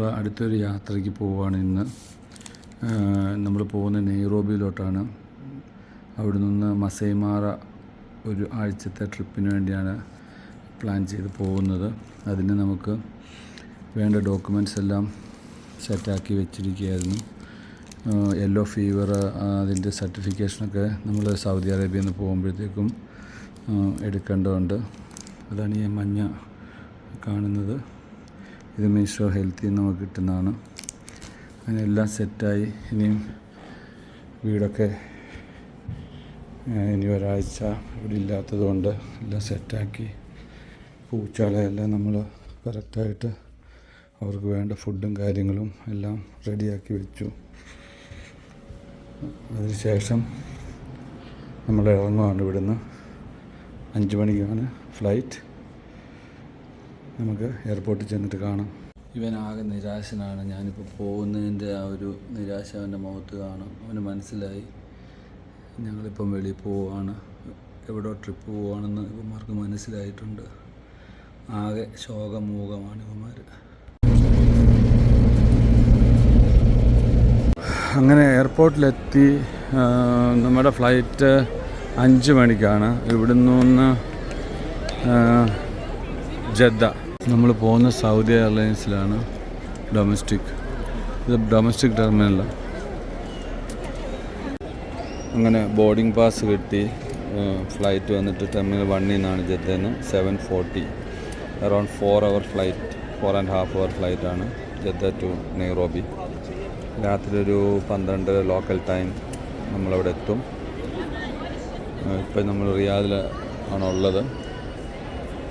അടുത്തൊരു യാത്രയ്ക്ക് പോവുകയാണ് ഇന്ന്. നമ്മൾ പോകുന്ന നെയ്റോബിയിലോട്ടാണ്. അവിടെ നിന്ന് മസൈമാറ ഒരു ആഴ്ചത്തെ ട്രിപ്പിന് വേണ്ടിയാണ് പ്ലാൻ ചെയ്ത് പോകുന്നത്. അതിന് നമുക്ക് വേണ്ട ഡോക്യുമെന്റ്സ് എല്ലാം സെറ്റാക്കി വെച്ചിരിക്കുകയായിരുന്നു. യെല്ലോ ഫീവർ അതിന്റെ സർട്ടിഫിക്കേഷനൊക്കെ നമ്മൾ സൗദി അറേബ്യയിൽ നിന്ന് പോകുമ്പോഴത്തേക്കും എടുക്കേണ്ടതുണ്ട്. അതാണ് ഈ മഞ്ഞ കാണുന്നത്. ഇത് മീഷോ ഹെൽത്തിൽ നിന്ന് നമുക്ക് കിട്ടുന്നതാണ്. അങ്ങനെല്ലാം സെറ്റായി. ഇനിയും വീടൊക്കെ ഇനി ഒരാഴ്ച ഇവിടെ ഇല്ലാത്തതുകൊണ്ട് എല്ലാം സെറ്റാക്കി. പൂച്ചാളയെല്ലാം നമ്മൾ കറക്റ്റായിട്ട് അവർക്ക് വേണ്ട ഫുഡും കാര്യങ്ങളും എല്ലാം റെഡിയാക്കി വെച്ചു. അതിനുശേഷം നമ്മൾ ഇറങ്ങുകയാണ് ഇവിടുന്ന്. അഞ്ച് മണിക്കാണ് ഫ്ലൈറ്റ്. നമുക്ക് എയർപോർട്ടിൽ ചെന്നിട്ട് കാണാം. ഇവനാകെ നിരാശനാണ്. ഞാനിപ്പോൾ പോകുന്നതിന്റെ ആ ഒരു നിരാശ അവന്റെ മുഖത്ത് കാണും. അവന് മനസ്സിലായി. ഞങ്ങളിപ്പം വെളിയിൽ പോവുകയാണ് എവിടോ ട്രിപ്പ് പോവുകയാണെന്ന് ഇവന്മാർക്ക് മനസ്സിലായിട്ടുണ്ട്. ആകെ ശോകമൂകമാണ് ഇവന്മാർ അങ്ങനെ എയർപോർട്ടിലെത്തി നമ്മുടെ ഫ്ലൈറ്റ് അഞ്ച് മണിക്കാണ്. ഇവിടുന്ന് ഒന്ന് ജദ്ദ. നമ്മൾ പോകുന്ന സൗദി എയർലൈൻസിലാണ് ഡൊമസ്റ്റിക്. ഇത് ഡൊമസ്റ്റിക് ടെർമിനലാണ് അങ്ങനെ ബോർഡിംഗ് പാസ് കിട്ടി. ഫ്ലൈറ്റ് വന്നിട്ട് ടെർമിനൽ വണ്ണിൽ നിന്നാണ് ജെദ്ദേന്ന് seven forty around four hour flight four and half hour ഫ്ലൈറ്റാണ് Jeddah to Nairobi രാത്രി ഒരു പന്ത്രണ്ട് ലോക്കൽ ടൈം നമ്മളവിടെ എത്തും. ഇപ്പം നമ്മൾ റിയാദിൽ ആണുള്ളത്.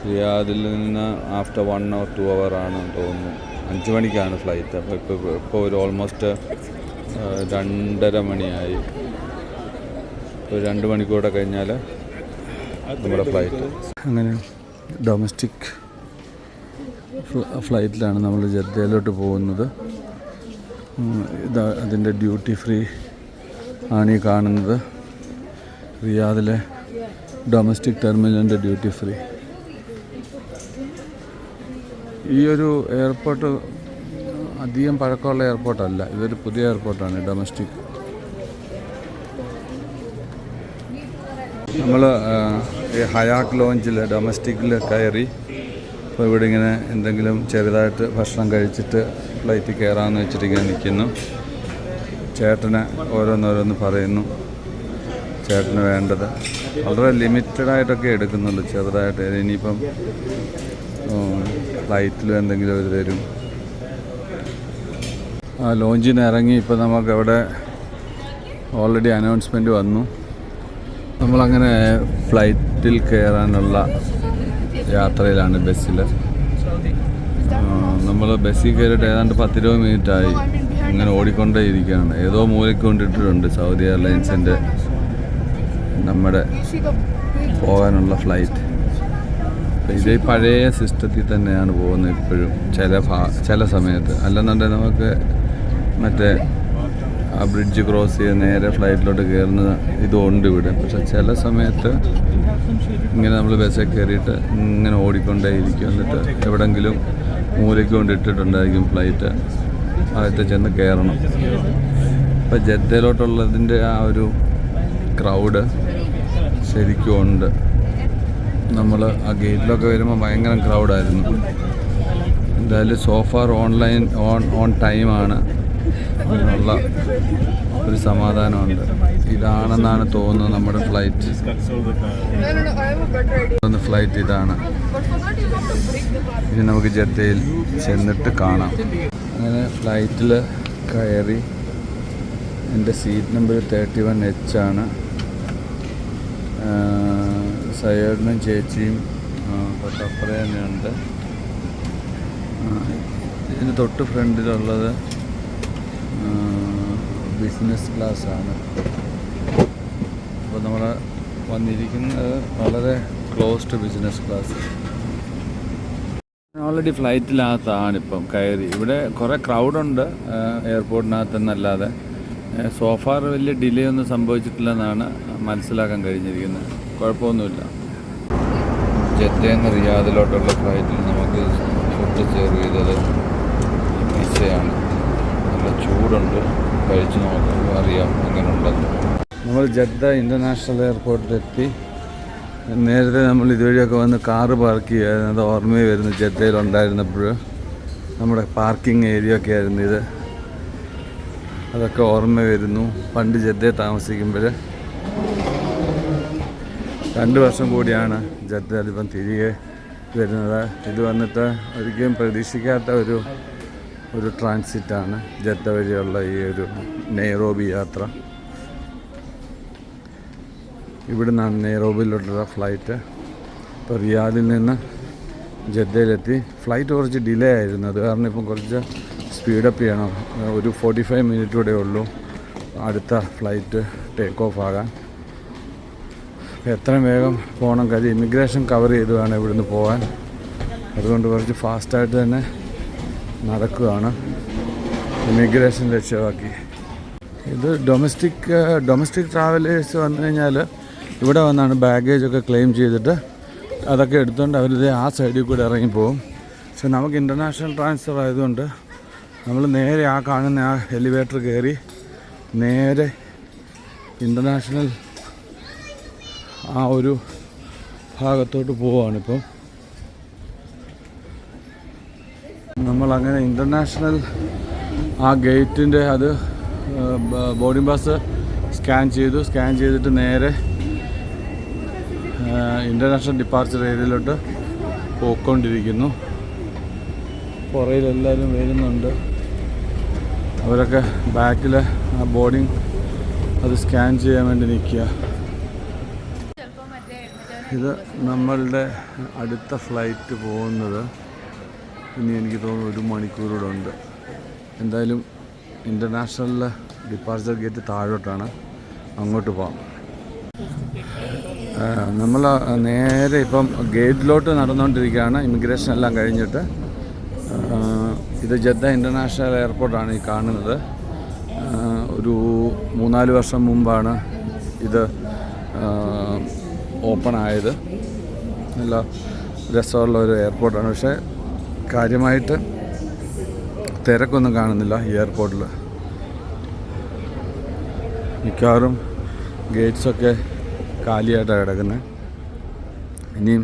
റിയാദിൽ നിന്ന് ആഫ്റ്റർ വൺ ഓർ ടു ആണ് തോന്നുന്നു. അഞ്ച് മണിക്കാണ് ഫ്ലൈറ്റ് അപ്പോൾ ഇപ്പോൾ ഇപ്പോൾ ഒരു ഓൾമോസ്റ്റ് രണ്ടര മണിയായി. ഒരു രണ്ട് മണിക്കൂടെ കഴിഞ്ഞാൽ നമ്മുടെ ഫ്ലൈറ്റ് അങ്ങനെ ഡൊമസ്റ്റിക് ഫ്ലൈറ്റിലാണ് നമ്മൾ ജദ്ദയിലോട്ട് പോകുന്നത്. ഇതാ അതിന്റെ ഡ്യൂട്ടി ഫ്രീ ആണ് ഈ കാണുന്നത്. റിയാദിലെ ഡൊമസ്റ്റിക് ടെർമിനലിന്റെ ഡ്യൂട്ടി ഫ്രീ ഈ ഒരു എയർപോർട്ട് അധികം പഴക്കമുള്ള എയർപോർട്ടല്ല ഇതൊരു പുതിയ എയർപോർട്ടാണ് ഡൊമസ്റ്റിക്. നമ്മൾ ഈ ഹയാക്ക് ലോഞ്ചിൽ ഡൊമസ്റ്റിക്കിൽ കയറി അപ്പോൾ ഇവിടെ ഇങ്ങനെ എന്തെങ്കിലും ചെറുതായിട്ട് ഭക്ഷണം കഴിച്ചിട്ട് ഫ്ലൈറ്റിൽ കയറാമെന്ന് വെച്ചിട്ട് ഇങ്ങനെ നിൽക്കുന്നു ചേട്ടന് ഓരോന്നോരോന്ന് പറയുന്നു ചേട്ടന് വേണ്ടത്. വളരെ ലിമിറ്റഡായിട്ടൊക്കെ എടുക്കുന്നുള്ളൂ ചെറുതായിട്ട്. ഇനിയിപ്പം ഫ്ലൈറ്റിലും എന്തെങ്കിലും ഒരു തരും. ആ ലോഞ്ചിൽ നിന്ന് ഇറങ്ങി ഇപ്പോൾ നമുക്കവിടെ ഓൾറെഡി അനൗൺസ്മെന്റ് വന്നു. നമ്മളങ്ങനെ ഫ്ലൈറ്റിൽ കയറാനുള്ള യാത്രയിലാണ് ബസ്സിൽ. നമ്മൾ ബസ്സിൽ കയറിയിട്ട് ഏതാണ്ട് പത്തിരുപത് മിനിറ്റായി. ഇങ്ങനെ ഓടിക്കൊണ്ടേ ഇരിക്കുകയാണ് ഏതോ മൂലയ്ക്ക് കൊണ്ടിട്ടിട്ടുണ്ട് സൗദി എയർലൈൻസിന്റെ നമ്മുടെ പോകാനുള്ള ഫ്ലൈറ്റ്. ഇതേ പഴയ സിസ്റ്റത്തിൽ തന്നെയാണ് പോകുന്നത് ഇപ്പോഴും. ചില ഭാ ചില സമയത്ത്. അല്ലെന്നുണ്ടെങ്കിൽ നമുക്ക് മറ്റേ ആ ബ്രിഡ്ജ് ക്രോസ് ചെയ്ത് നേരെ ഫ്ലൈറ്റിലോട്ട് കയറുന്ന ഇതുണ്ട് ഇവിടെ. പക്ഷെ ചില സമയത്ത് ഇങ്ങനെ നമ്മൾ ബസ്സിൽ കയറിയിട്ട് ഇങ്ങനെ ഓടിക്കൊണ്ടേ ഇരിക്കും എന്നിട്ട് എവിടെങ്കിലും മൂലയ്ക്ക് കൊണ്ട് ഇട്ടിട്ടുണ്ടായിരിക്കും ഫ്ലൈറ്റ് അകത്ത് ചെന്ന് കയറണം. ഇപ്പം ജദ്ദയിലോട്ടുള്ളതിന്റെ ആ ഒരു ക്രൗഡ് ശരിക്കും ഉണ്ട്. നമ്മൾ ആ ഗേറ്റിലൊക്കെ വരുമ്പോൾ ഭയങ്കര ക്രൗഡായിരുന്നു എന്തായാലും സോഫാർ ഓൺലൈൻ ഓൺ ഓൺ ടൈമാണ് അതിനുള്ള ഒരു സമാധാനമുണ്ട്. ഇതാണെന്നാണ് തോന്നുന്നത് നമ്മുടെ ഫ്ലൈറ്റ് ഫ്ലൈറ്റ് ഇതാണ്. ഇനി നമുക്ക് ജദ്ദയിൽ ചെന്നിട്ട് കാണാം. അങ്ങനെ ഫ്ലൈറ്റിൽ കയറി. എന്റെ seat number thirty one H ആണ്. സയ്യേഡിനും ചേച്ചിയും തൊട്ടപ്പുറം തന്നെയുണ്ട്. ഇതിന് തൊട്ട് ഫ്രണ്ടിലുള്ളത് ബിസിനസ് ക്ലാസ് ആണ്. അപ്പോൾ നമ്മൾ വന്നിരിക്കുന്നത് വളരെ close to business class. Already ഫ്ലൈറ്റിനകത്താണിപ്പം കയറി. ഇവിടെ കുറേ ക്രൗഡുണ്ട് എയർപോർട്ടിനകത്ത് എന്നല്ലാതെ. സോഫാർ വലിയ ഡിലേ ഒന്നും സംഭവിച്ചിട്ടില്ലെന്നാണ് മനസ്സിലാക്കാൻ കഴിഞ്ഞിരിക്കുന്നത്. കുഴപ്പമൊന്നുമില്ല. ജദ്ദയിൽ നിന്ന് റിയാദിലോട്ടുള്ള ഫ്ലൈറ്റിൽ നമുക്ക് ഫുഡ് സെർവ് ചെയ്തത് പിസയാണ് നല്ല ചൂടുണ്ട്. കഴിച്ച് നോക്കുമ്പോൾ അറിയാം എങ്ങനെ ഉണ്ടെന്ന് നമ്മൾ ജദ്ദ ഇന്റർനാഷണൽ എയർപോർട്ടിലെത്തി. നേരത്തെ നമ്മൾ ഇതുവഴിയൊക്കെ വന്ന് കാറ് പാർക്ക് ചെയ്യുമായിരുന്നു അത് ഓർമ്മയിൽ വരുന്നു ജദ്ദയിലുണ്ടായിരുന്നപ്പോൾ നമ്മുടെ പാർക്കിംഗ് ഏരിയ ഒക്കെ ആയിരുന്നു ഇത്. അതൊക്കെ ഓർമ്മ വരുന്നു. പണ്ട് ജദ്ദയിൽ താമസിക്കുമ്പോൾ രണ്ട് വർഷം കൂടിയാണ് ജദ്ദ തിരികെ വരുന്നത്. ഇത് വന്നിട്ട് ഒരിക്കലും പ്രതീക്ഷിക്കാത്ത ഒരു ഒരു ട്രാൻസിറ്റാണ് ജദ്ദ വഴിയുള്ള ഈ ഒരു നെയ്റോബി യാത്ര. ഇവിടെ നിന്നാണ് നെയ്റോബിയിലോട്ടുള്ള ഫ്ലൈറ്റ് ഇപ്പോൾ റിയാദിൽ നിന്ന് ജദ്ദയിലെത്തി ഫ്ലൈറ്റ് കുറച്ച് ഡിലേ ആയിരുന്നു. അത് കാരണം ഇപ്പം കുറച്ച് സ്പീഡപ്പ് ചെയ്യണം. ഒരു ഫോർട്ടി ഫൈവ് മിനിറ്റ് കൂടെ ഉള്ളൂ അടുത്ത ഫ്ലൈറ്റ് ടേക്ക് ഓഫ് ആകാൻ. എത്രയും വേഗം പോകണം. കാര്യം ഇമിഗ്രേഷൻ കവർ ചെയ്ത് വേണം ഇവിടുന്ന് പോകാൻ അതുകൊണ്ട് കുറച്ച് ഫാസ്റ്റായിട്ട് തന്നെ നടക്കുകയാണ് ഇമിഗ്രേഷൻ ലക്ഷ്യമാക്കി. ഇത് ഡൊമസ്റ്റിക് ഡൊമസ്റ്റിക് ട്രാവലേഴ്സ് വന്നു കഴിഞ്ഞാൽ ഇവിടെ വന്നാണ് ബാഗേജ് ഒക്കെ ക്ലെയിം ചെയ്തിട്ട് അതൊക്കെ എടുത്തുകൊണ്ട് അവരിത് ആ സൈഡിൽ കൂടെ ഇറങ്ങിപ്പോവും പക്ഷെ നമുക്ക് ഇന്റർനാഷണൽ ട്രാൻസ്ഫർ ആയതുകൊണ്ട് നമ്മൾ നേരെ ആ കാണുന്ന ആ എലിവേറ്റർ കയറി നേരെ ഇന്റർനാഷണൽ ആ ഒരു ഭാഗത്തോട്ട് പോവാണിപ്പോൾ നമ്മൾ അങ്ങനെ ഇന്റർനാഷണൽ ആ ഗേറ്റിന്റെ അത് ബോർഡിംഗ് പാസ് സ്കാൻ ചെയ്തു. സ്കാൻ ചെയ്തിട്ട് നേരെ ഇന്റർനാഷണൽ ഡിപ്പാർച്ചർ ഏരിയയിലോട്ട് പോയിക്കൊണ്ടിരിക്കുന്നു. പുറയിലെല്ലാവരും വരുന്നുണ്ട്. അവരൊക്കെ ബാക്കിൽ ആ ബോർഡിങ് അത് സ്കാൻ ചെയ്യാൻ വേണ്ടി നിൽക്കുക. ഇത് നമ്മളുടെ അടുത്ത ഫ്ലൈറ്റ് പോകുന്നത് ഇനി എനിക്ക് തോന്നുന്നു ഒരു മണിക്കൂറൂടെ ഉണ്ട്. എന്തായാലും ഇന്റർനാഷണൽ ഡിപ്പാർച്ചർ ഗേറ്റ് താഴോട്ടാണ്. അങ്ങോട്ട് പോകാം നമ്മൾ നേരെ ഇപ്പം ഗേറ്റിലോട്ട് നടന്നുകൊണ്ടിരിക്കുകയാണ് ഇമിഗ്രേഷൻ എല്ലാം കഴിഞ്ഞിട്ട്. ഇത് ജദ്ദ ഇന്റർനാഷണൽ എയർപോർട്ടാണ് ഈ കാണുന്നത്. ഒരു മൂന്നാൽ വർഷം മുമ്പാണ് ഇത് ഓപ്പൺ ആയത് നല്ല രസമുള്ള ഒരു എയർപോർട്ടാണ്. പക്ഷേ കാര്യമായിട്ട് തിരക്കൊന്നും കാണുന്നില്ല ഈ എയർപോർട്ടിൽ മിക്കവാറും ഗേറ്റ്സൊക്കെ കാലിയായിട്ടാണ് കിടക്കുന്നത് ഇനിയും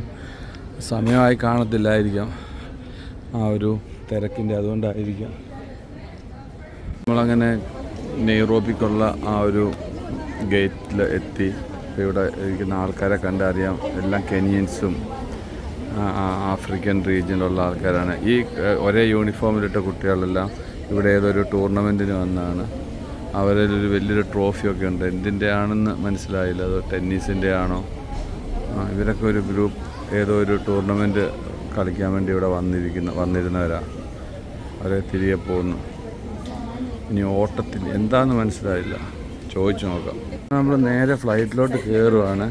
സമയമായി കാണത്തില്ലായിരിക്കാം ആ ഒരു തിരക്കിന്റെ അതുകൊണ്ടായിരിക്കാം. നമ്മളങ്ങനെ നെയ്റോബിക്കുള്ള ആ ഒരു ഗേറ്റിൽ എത്തി. ഇപ്പോൾ ഇവിടെ ഇരിക്കുന്ന ആൾക്കാരെ കണ്ടറിയാം. എല്ലാം കെനിയൻസും ആഫ്രിക്കൻ റീജിയനിലുള്ള ആൾക്കാരാണ്. ഈ ഒരേ യൂണിഫോമിലിട്ട കുട്ടികളെല്ലാം ഇവിടെ ഏതൊരു ടൂർണമെന്റിന് വന്നാണ്. അവരിൽ ഒരു വലിയൊരു ട്രോഫിയൊക്കെ ഉണ്ട്. എന്തിന്റെ ആണെന്ന് മനസ്സിലായില്ല. അതോ ടെന്നീസിന്റെ ആണോ ഇവരൊക്കെ ഒരു ഗ്രൂപ്പ് ഏതോ ഒരു ടൂർണമെന്റ് കളിക്കാൻ വേണ്ടി ഇവിടെ വന്നിരിക്കുന്ന വന്നിരുന്നവരാണ് അവരെ തിരികെ പോകുന്നു ഇനി ഓട്ടത്തിൽ എന്താണെന്ന് മനസ്സിലായില്ല. ചോദിച്ചു നോക്കാം. നമ്മൾ നേരെ ഫ്ലൈറ്റിലോട്ട് കയറുവാണ്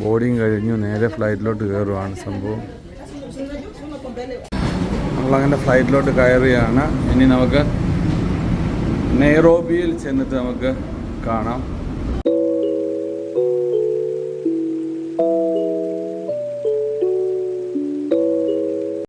ബോർഡിങ് കഴിഞ്ഞു നേരെ ഫ്ലൈറ്റിലോട്ട് കയറുവാണ് സംഭവം. നമ്മളങ്ങനെ ഫ്ലൈറ്റിലോട്ട് കയറുകയാണ് ഇനി നമുക്ക് നെയ്റോബിയിൽ ചെന്നിട്ട് നമുക്ക് കാണാം.